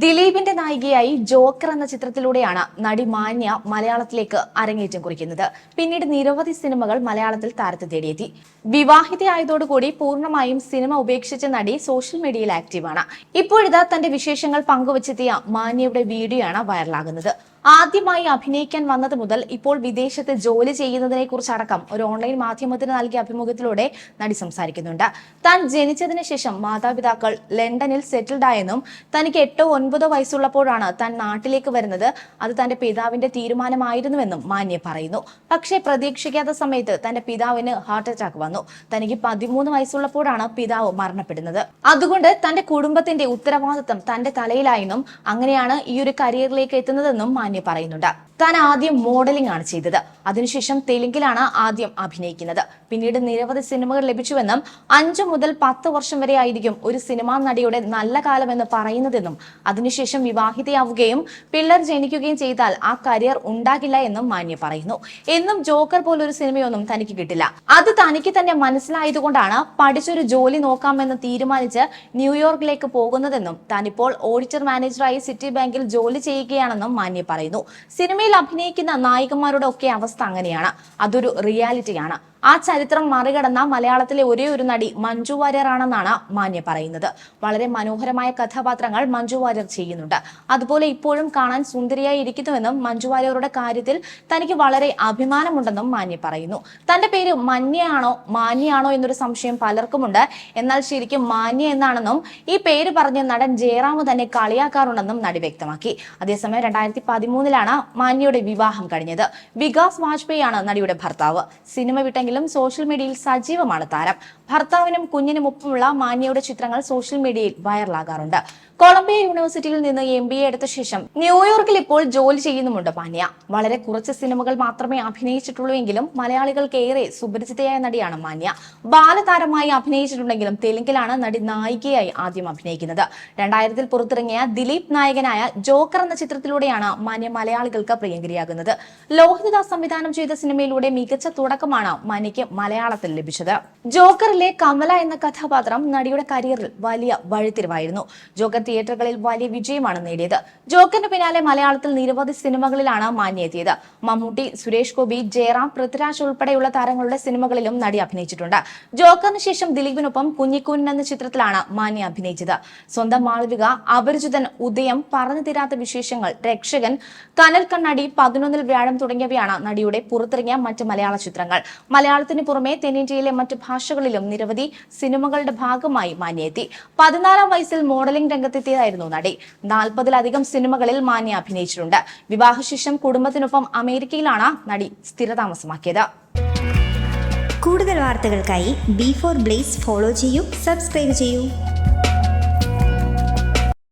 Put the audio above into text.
ദിലീപിന്റെ നായികയായി ജോക്കർ എന്ന ചിത്രത്തിലൂടെയാണ് നടി മാന്യ മലയാളത്തിലേക്ക് അരങ്ങേറ്റം കുറിക്കുന്നത്. പിന്നീട് നിരവധി സിനിമകൾ മലയാളത്തിൽ താരത്തെ തേടിയെത്തി. വിവാഹിതയായതോടുകൂടി പൂർണമായും സിനിമ ഉപേക്ഷിച്ച നടി സോഷ്യൽ മീഡിയയിൽ ആക്റ്റീവാണ്. ഇപ്പോഴിതാ തന്റെ വിശേഷങ്ങൾ പങ്കുവച്ചെത്തിയ മാന്യയുടെ വീഡിയോ ആണ് വൈറലാകുന്നത്. ആദ്യമായി അഭിനയിക്കാൻ വന്നത് മുതൽ ഇപ്പോൾ വിദേശത്ത് ജോലി ചെയ്യുന്നതിനെ കുറിച്ചടക്കം ഒരു ഓൺലൈൻ മാധ്യമത്തിന് നൽകിയ അഭിമുഖത്തിലൂടെ നടി സംസാരിക്കുന്നുണ്ട്. താൻ ജനിച്ചതിന് ശേഷം മാതാപിതാക്കൾ ലണ്ടനിൽ സെറ്റിൽഡ് ആയെന്നും തനിക്ക് എട്ടോ ഒൻപതോ വയസ്സുള്ളപ്പോഴാണ് താൻ നാട്ടിലേക്ക് വരുന്നത്. അത് തന്റെ പിതാവിന്റെ തീരുമാനമായിരുന്നുവെന്നും മാന്യ പറയുന്നു. പക്ഷേ പ്രതീക്ഷിക്കാത്ത സമയത്ത് തന്റെ പിതാവിന് ഹാർട്ട് അറ്റാക്ക് വന്നു. തനിക്ക് പതിമൂന്ന് വയസ്സുള്ളപ്പോഴാണ് പിതാവ് മരണപ്പെടുന്നത്. അതുകൊണ്ട് തന്റെ കുടുംബത്തിന്റെ ഉത്തരവാദിത്തം തന്റെ തലയിലായെന്നും അങ്ങനെയാണ് ഈ ഒരു കരിയറിലേക്ക് എത്തുന്നതെന്നും മാന്യ പറയുന്നുണ്ട്. താൻ ആദ്യം മോഡലിംഗ് ആണ് ചെയ്തത്. അതിനുശേഷം തെലുങ്കിലാണ് ആദ്യം അഭിനയിക്കുന്നത്. പിന്നീട് നിരവധി സിനിമകൾ ലഭിച്ചുവെന്നും അഞ്ചു മുതൽ പത്ത് വർഷം വരെ ആയിരിക്കും ഒരു സിനിമാ നടിയുടെ നല്ല കാലമെന്ന് പറയുന്നതെന്നും അതിനുശേഷം വിവാഹിതയാവുകയും പിള്ളേർ ജനിക്കുകയും ചെയ്താൽ ആ കരിയർ ഉണ്ടാകില്ല എന്നും മാന്യ പറയുന്നു. എന്നും ജോക്കർ പോലൊരു സിനിമയൊന്നും തനിക്ക് കിട്ടില്ല. അത് തനിക്ക് തന്നെ മനസ്സിലായതുകൊണ്ടാണ് പഠിച്ചൊരു ജോലി നോക്കാമെന്ന് തീരുമാനിച്ച് ന്യൂയോർക്കിലേക്ക് പോകുന്നതെന്നും താനിപ്പോൾ ഓഡിറ്റർ മാനേജറായി സിറ്റി ബാങ്കിൽ ജോലി ചെയ്യുകയാണെന്നും മാന്യ പറയുന്നു. സിനിമയിൽ അഭിനയിക്കുന്ന നായികമാരുടെ ഒക്കെ അവസ്ഥ അങ്ങനെയാണ്. അതൊരു റിയാലിറ്റിയാണ് ആ ചരിത്രം മറികടന്ന മലയാളത്തിലെ ഒരേ ഒരു നടി മഞ്ജു വാര്യറാണെന്നാണ് മാന്യ പറയുന്നത്. വളരെ മനോഹരമായ കഥാപാത്രങ്ങൾ മഞ്ജു വാര്യർ ചെയ്യുന്നുണ്ട്. അതുപോലെ ഇപ്പോഴും കാണാൻ സുന്ദരിയായി ഇരിക്കുന്നുവെന്നും മഞ്ജു വാര്യറുടെ കാര്യത്തിൽ തനിക്ക് വളരെ അഭിമാനമുണ്ടെന്നും മാന്യ പറയുന്നു. തന്റെ പേര് മന്യയാണോ മാന്യയാണോ എന്നൊരു സംശയം പലർക്കുമുണ്ട്. എന്നാൽ ശരിക്കും മാന്യ എന്നാണെന്നും ഈ പേര് പറഞ്ഞ് നടൻ ജയറാം തന്നെ കളിയാക്കാറുണ്ടെന്നും നടി വ്യക്തമാക്കി. അതേസമയം രണ്ടായിരത്തി പതിമൂന്നിലാണ് മാന്യയുടെ വിവാഹം കഴിഞ്ഞത്. വികാസ് വാജ്പേയി ആണ് നടിയുടെ ഭർത്താവ്. സിനിമ വിട്ടെങ്കിലും സോഷ്യൽ മീഡിയയിൽ സജീവമാണ് താരം. ഭർത്താവിനും കുഞ്ഞിനും ഒപ്പമുള്ള മാന്യയുടെ ചിത്രങ്ങൾ സോഷ്യൽ മീഡിയയിൽ വൈറലാകാറുണ്ട്. കൊളംബിയ യൂണിവേഴ്സിറ്റിയിൽ നിന്ന് എം ബി എ എടുത്ത ശേഷം ന്യൂയോർക്കിൽ ഇപ്പോൾ ജോലി ചെയ്യുന്നുമുണ്ട് മാന്യ. വളരെ കുറച്ച് സിനിമകൾ മാത്രമേ അഭിനയിച്ചിട്ടുള്ളൂ എങ്കിലും മലയാളികൾക്ക് ഏറെ സുപരിചിതയായ നടിയാണ് മാന്യ. ബാലതാരമായി അഭിനയിച്ചിട്ടുണ്ടെങ്കിലും തെലുങ്കിലാണ് നടി നായികയായി ആദ്യം അഭിനയിക്കുന്നത്. രണ്ടായിരത്തിൽ പുറത്തിറങ്ങിയ ദിലീപ് നായകനായ ജോക്കർ എന്ന ചിത്രത്തിലൂടെയാണ് മാന്യ മലയാളികൾക്ക് പ്രിയങ്കരിയാകുന്നത്. ലോഹിതദാസ് സംവിധാനം ചെയ്ത സിനിമയിലൂടെ മികച്ച തുടക്കമാണ് മാന്യയ്ക്ക് മലയാളത്തിൽ ലഭിച്ചത്. ജോക്കറിലെ കമല എന്ന കഥാപാത്രം നടിയുടെ കരിയറിൽ വലിയ വഴിത്തിരിവായിരുന്നു. ജോക്കർ തിയേറ്ററുകളിൽ വലിയ വിജയമാണ് നേടിയത്. ജോക്കറിന് പിന്നാലെ മലയാളത്തിൽ നിരവധി സിനിമകളിലാണ് മാന്യെത്തിയത് മമ്മൂട്ടി സുരേഷ് ഗോപി ജയറാം പൃഥ്വിരാജ് ഉൾപ്പെടെയുള്ള താരങ്ങളുടെ സിനിമകളിലും നടി അഭിനയിച്ചിട്ടുണ്ട്. ജോക്കറിന് ശേഷം ദിലീപിനൊപ്പം കുഞ്ഞിക്കൂൻ എന്ന ചിത്രത്തിലാണ് മാന്യ അഭിനയിച്ചത്. സ്വന്തം മാളവിക അപരിചിതൻ ഉദയം പറഞ്ഞു തീരാത്ത വിശേഷങ്ങൾ രക്ഷകൻ കനൽ കണ്ണാടി പതിനൊന്നിൽ വ്യാഴം തുടങ്ങിയവയാണ് നടിയുടെ പുറത്തിറങ്ങിയ മറ്റ് മലയാള ചിത്രങ്ങൾ. മലയാളത്തിന് പുറമെ തെന്നിന്ത്യയിലെ മറ്റ് ഭാഷകളിലും നിരവധി സിനിമകളുടെ ഭാഗമായി മാന്യെത്തി പതിനാലാം വയസ്സിൽ മോഡലിംഗ് രംഗത്തെത്തിയതായിരുന്നു നടി. നാൽപ്പതിലധികം സിനിമകളിൽ മാന്യ അഭിനയിച്ചിട്ടുണ്ട്. വിവാഹശേഷം കുടുംബത്തിനൊപ്പം അമേരിക്കയിലാണ് നടി സ്ഥിരതാമസമാക്കിയത്. കൂടുതൽ വാർത്തകൾക്കായി ബി ഫോർ ബ്ലേസ് ഫോളോ ചെയ്യൂ സബ്സ്ക്രൈബ് ചെയ്യൂ.